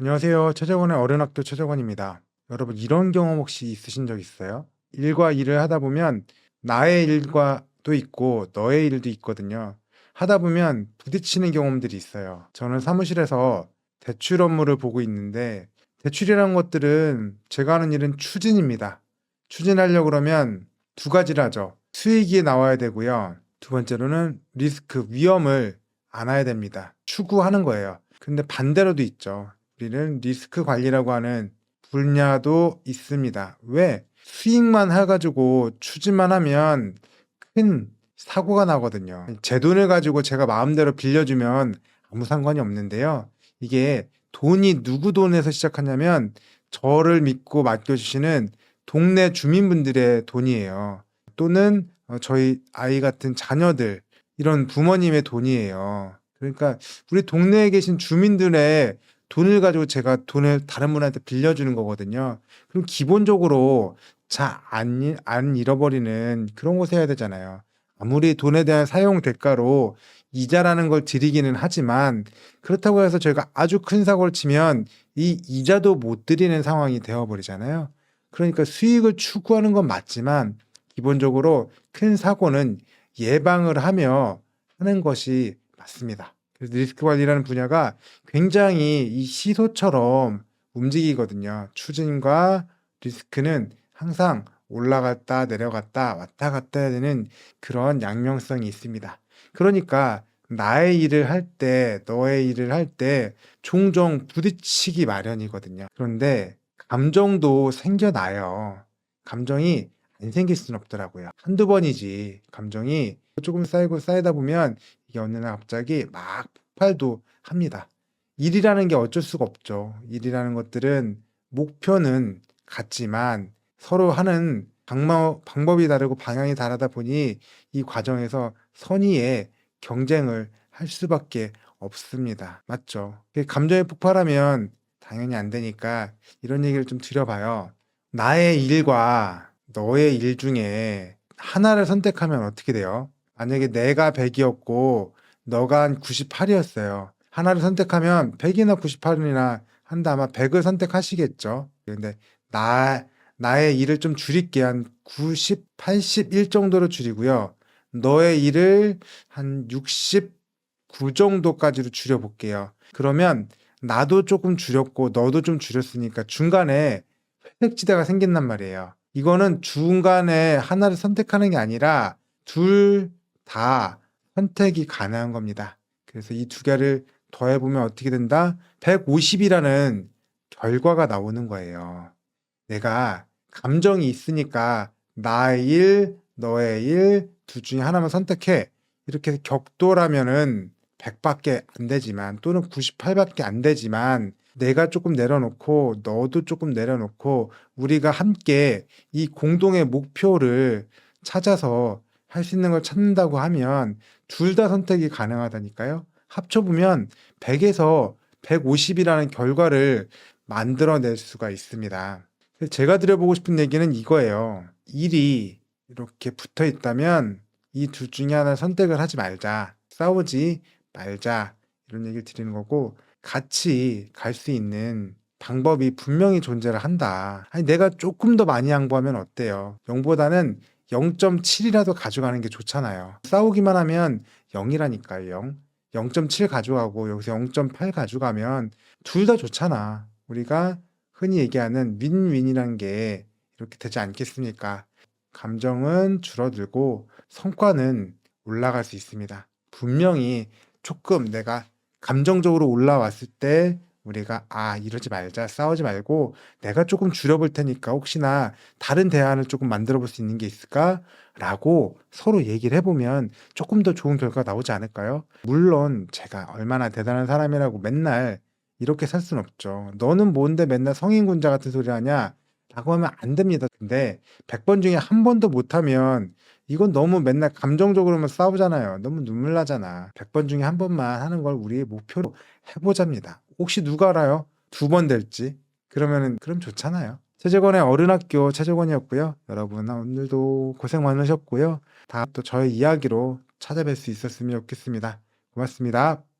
안녕하세요. 최정원의 어른학교 최정원입니다. 여러분, 이런 경험 혹시 있으신 적 있어요? 일과 일을 하다 보면 나의 일과도 있고 너의 일도 있거든요. 하다 보면 부딪히는 경험들이 있어요. 저는 사무실에서 대출 업무를 보고 있는데 대출이라는 것들은 제가 하는 일은 추진입니다. 추진하려고 그러면 두 가지를 하죠. 수익이 나와야 되고요. 두 번째로는 리스크, 위험을 안아야 됩니다. 추구하는 거예요. 근데 반대로도 있죠. 우리는 리스크 관리라고 하는 분야도 있습니다. 왜? 수익만 해가지고 추진만 하면 큰 사고가 나거든요. 제 돈을 가지고 제가 마음대로 빌려주면 아무 상관이 없는데요. 이게 돈이 누구 돈에서 시작하냐면 저를 믿고 맡겨주시는 동네 주민분들의 돈이에요. 또는 어, 저희 아이 같은 자녀들, 이런 부모님의 돈이에요. 그러니까 우리 동네에 계신 주민들의 돈을 가지고 제가 돈을 다른 분한테 빌려주는 거거든요. 그럼 기본적으로 잘안 안 잃어버리는 그런 곳에 해야 되잖아요. 아무리 돈에 대한 사용 대가로 이자라는 걸 드리기는 하지만 그렇다고 해서 저희가 아주 큰 사고를 치면 이 이자도 못 드리는 상황이 되어버리잖아요. 그러니까 수익을 추구하는 건 맞지만 기본적으로 큰 사고는 예방을 하며 하는 것이 맞습니다. 그래서 리스크 관리라는 분야가 굉장히 이 시소처럼 움직이거든요. 추진과 리스크는 항상 올라갔다 내려갔다 왔다 갔다 해야 되는 그런 양면성이 있습니다. 그러니까 나의 일을 할 때, 너의 일을 할 때 종종 부딪히기 마련이거든요. 그런데 감정도 생겨나요. 감정이 안 생길 수는 없더라고요. 한두 번이지. 감정이 조금 쌓이고 쌓이다 보면 이게 어느 날 갑자기 막 폭발도 합니다. 일이라는 게 어쩔 수가 없죠. 일이라는 것들은 목표는 같지만 서로 하는 방법, 방법이 다르고 방향이 다르다 보니 이 과정에서 선의의 경쟁을 할 수밖에 없습니다. 맞죠? 감정이 폭발하면 당연히 안 되니까 이런 얘기를 좀 드려봐요. 나의 일과 너의 일 중에 하나를 선택하면 어떻게 돼요? 만약에 내가 100이었고 너가 한 98이었어요. 하나를 선택하면 100이나 98이나 한다 아마 100을 선택하시겠죠. 근데 나 나의 일을 좀 줄일게 한 90, 81 정도로 줄이고요. 너의 일을 한 69 정도까지로 줄여 볼게요. 그러면 나도 조금 줄였고 너도 좀 줄였으니까 중간에 회색지대가 생긴단 말이에요. 이거는 중간에 하나를 선택하는 게 아니라 둘 다 선택이 가능한 겁니다. 그래서 이 두 개를 더해보면 어떻게 된다? 150이라는 결과가 나오는 거예요. 내가 감정이 있으니까 나의 일, 너의 일, 둘 중에 하나만 선택해. 이렇게 격돌하면은 100밖에 안 되지만 또는 98밖에 안 되지만 내가 조금 내려놓고 너도 조금 내려놓고 우리가 함께 이 공동의 목표를 찾아서 할 수 있는 걸 찾는다고 하면 둘 다 선택이 가능하다니까요. 합쳐보면 100에서 150이라는 결과를 만들어낼 수가 있습니다. 제가 드려보고 싶은 얘기는 이거예요. 일이 이렇게 붙어 있다면 이 둘 중에 하나 선택을 하지 말자. 싸우지 말자. 이런 얘기를 드리는 거고, 같이 갈 수 있는 방법이 분명히 존재를 한다. 아니, 내가 조금 더 많이 양보하면 어때요? 0보다는 0.7이라도 가져가는 게 좋잖아요. 싸우기만 하면 0이라니까요. 0. 0.7 가져가고 여기서 0.8 가져가면 둘 다 좋잖아. 우리가 흔히 얘기하는 윈윈이라는 게 이렇게 되지 않겠습니까? 감정은 줄어들고 성과는 올라갈 수 있습니다. 분명히 조금 내가 감정적으로 올라왔을 때 우리가 아 이러지 말자 싸우지 말고 내가 조금 줄여볼 테니까 혹시나 다른 대안을 조금 만들어 볼 수 있는 게 있을까라고 서로 얘기를 해보면 조금 더 좋은 결과가 나오지 않을까요? 물론 제가 얼마나 대단한 사람이라고 맨날 이렇게 살 수는 없죠. 너는 뭔데 맨날 성인군자 같은 소리 하냐? 라고 하면 안 됩니다. 근데 100번 중에 한 번도 못하면 이건 너무 맨날 감정적으로만 싸우잖아요. 너무 눈물 나잖아. 100번 중에 한 번만 하는 걸 우리의 목표로 해보자입니다. 혹시 누가 알아요? 두 번 될지? 그러면은, 그럼 좋잖아요. 최재권의 어른학교 최재권이었고요. 여러분, 오늘도 고생 많으셨고요. 다음 또 저의 이야기로 찾아뵐 수 있었으면 좋겠습니다. 고맙습니다.